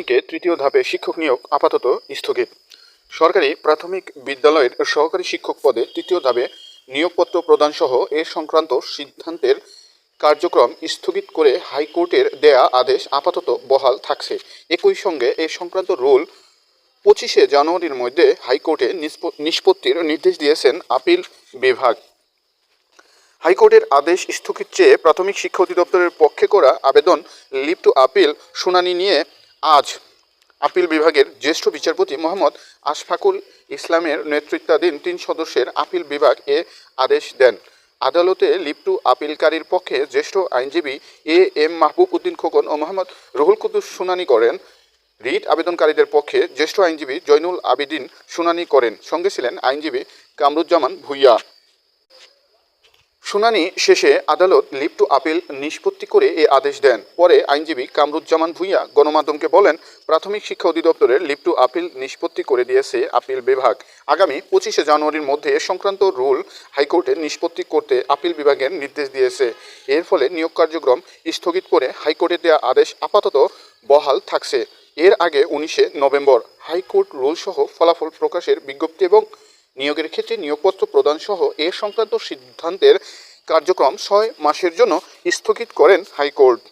প্রাথমিকে তৃতীয় ধাপে শিক্ষক নিয়োগ আপাতত স্থগিত। সরকারি প্রাথমিক বিদ্যালয়ের সহকারী শিক্ষক পদে তৃতীয় ধাপে নিয়োগপত্র প্রদান সহ এ সংক্রান্ত সিদ্ধান্তের কার্যক্রম স্থগিত করে হাইকোর্টের দেয়া আদেশ আপাতত বহাল থাকছে। একই সঙ্গে এ সংক্রান্ত রুল পঁচিশে জানুয়ারির মধ্যে হাইকোর্টে নিষ্পত্তির নির্দেশ দিয়েছেন আপিল বিভাগ। হাইকোর্টের আদেশ স্থগিত চেয়ে প্রাথমিক শিক্ষা অধিদপ্তরের পক্ষে করা আবেদন টু আপিল শুনানি নিয়ে আজ আপিল বিভাগের জ্যেষ্ঠ বিচারপতি মোহাম্মদ আশফাকুল ইসলামের নেতৃত্বাধীন তিন সদস্যের আপিল বিভাগ এ আদেশ দেন। আদালতে লিভ টু আপিলকারীর পক্ষে জ্যেষ্ঠ আইনজীবী এ এম মাহবুব উদ্দিন খোকন ও মোহাম্মদ রুহুল কুদ্দুস শুনানি করেন। রিট আবেদনকারীদের পক্ষে জ্যেষ্ঠ আইনজীবী জৈনুল আবিদিন শুনানি করেন। সঙ্গে ছিলেন আইনজীবী কামরুজ্জামান ভুইয়া। শুনানি শেষে আদালত টু আপিল নিষ্পত্তি করে এ আদেশ দেন। পরে আইনজীবী কামরুজ্জামান ভুইয়া গণমাধ্যমকে বলেন, প্রাথমিক শিক্ষা অধিদপ্তরের লিভ টু আপিল নিষ্পত্তি করে দিয়েছে আপিল বিভাগ। আগামী পঁচিশে জানুয়ারির মধ্যে সংক্রান্ত রুল হাইকোর্টে নিষ্পত্তি করতে আপিল বিভাগের নির্দেশ দিয়েছে। এর ফলে নিয়োগ কার্যক্রম স্থগিত করে হাইকোর্টে দেওয়া আদেশ আপাতত বহাল থাকছে। এর আগে উনিশে নভেম্বর হাইকোর্ট রুলসহ ফলাফল প্রকাশের বিজ্ঞপ্তি এবং নিয়োগের ক্ষেত্রে নিয়োগপত্র প্রদান সহ এ সংক্রান্ত সিদ্ধান্তের কার্যক্রম ছয় মাসের জন্য স্থগিত করেন হাইকোর্ট।